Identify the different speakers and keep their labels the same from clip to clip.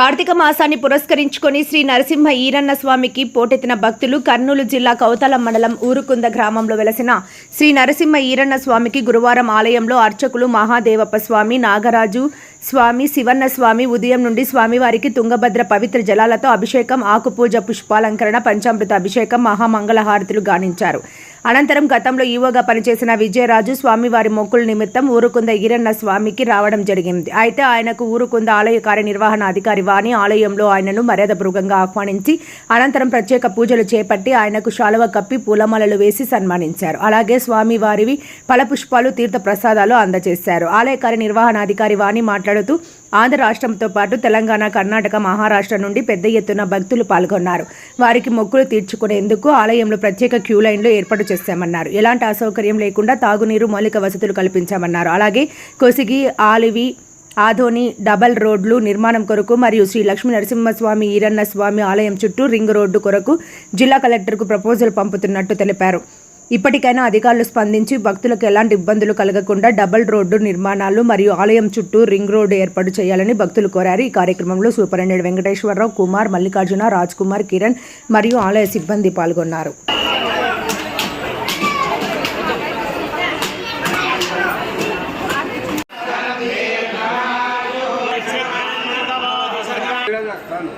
Speaker 1: కార్తీక మాసాన్ని పురస్కరించుకొని శ్రీ నరసింహ ఈరన్న స్వామికి పోటెత్తిన భక్తులు కర్నూలు జిల్లా కౌతల మండలం ఊరుకుంద గ్రామంలో వెలసిన శ్రీ నరసింహ ఈరన్న స్వామికి గురువారం ఆలయంలో అర్చకులు మహాదేవప్ప స్వామి నాగరాజు స్వామి శివన్న స్వామి ఉదయం నుండి స్వామివారికి తుంగభద్ర పవిత్ర జలాలతో అభిషేకం ఆకుపూజ పుష్పాలంకరణ పంచామృత అభిషేకం మహామంగళహారతులు గానించారు. అనంతరం గతంలో ఈవోగా పనిచేసిన విజయరాజు స్వామివారి మొక్కుల నిమిత్తం ఊరుకుంద ఈరన్న స్వామికి రావడం జరిగింది. అయితే ఆయనకు ఊరుకుంద ఆలయ కార్యనిర్వహణ అధికారి వాణి ఆలయంలో ఆయనను మర్యాదపూర్వకంగా ఆహ్వానించి అనంతరం ప్రత్యేక పూజలు చేపట్టి ఆయనకు శాలువ కప్పి పూలమాలలు వేసి సన్మానించారు. అలాగే స్వామివారివి ఫలపుష్పాలు తీర్థ ప్రసాదాలు అందజేశారు. ఆలయ కార్యనిర్వహణాధికారి వాణి మాట్లాడుతూ ఆంధ్ర రాష్ట్రంతో పాటు తెలంగాణ కర్ణాటక మహారాష్ట్ర నుండి పెద్ద ఎత్తున భక్తులు పాల్గొన్నారు. వారికి మొక్కులు తీర్చుకునేందుకు ఆలయంలో ప్రత్యేక క్యూ లైన్లు ఏర్పాటు చేశామన్నారు. ఎలాంటి అసౌకర్యం లేకుండా తాగునీరు మౌలిక వసతులు కల్పించామన్నారు. అలాగే కొసిగి ఆలివి ఆధోని డబల్ రోడ్లు నిర్మాణం కొరకు మరియు శ్రీ లక్ష్మీ నరసింహస్వామి ఈరన్న స్వామి ఆలయం చుట్టూ రింగ్ రోడ్డు కొరకు జిల్లా కలెక్టర్కు ప్రపోజల్ పంపుతున్నట్టు తెలిపారు. ఇప్పటికైనా అధికారులు స్పందించి భక్తులకు ఎలాంటి ఇబ్బందులు కలగకుండా డబుల్ రోడ్డు నిర్మాణాలు మరియు ఆలయం చుట్టూ రింగ్ రోడ్డు ఏర్పాటు చేయాలని భక్తులు కోరారు. ఈ కార్యక్రమంలో సూపరింటెండెంట్ వెంకటేశ్వరరావు కుమార్ మల్లికార్జున రాజ్ కుమార్ కిరణ్ మరియు ఆలయ సిబ్బంది పాల్గొన్నారు. రాస్తాను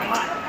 Speaker 1: Come on.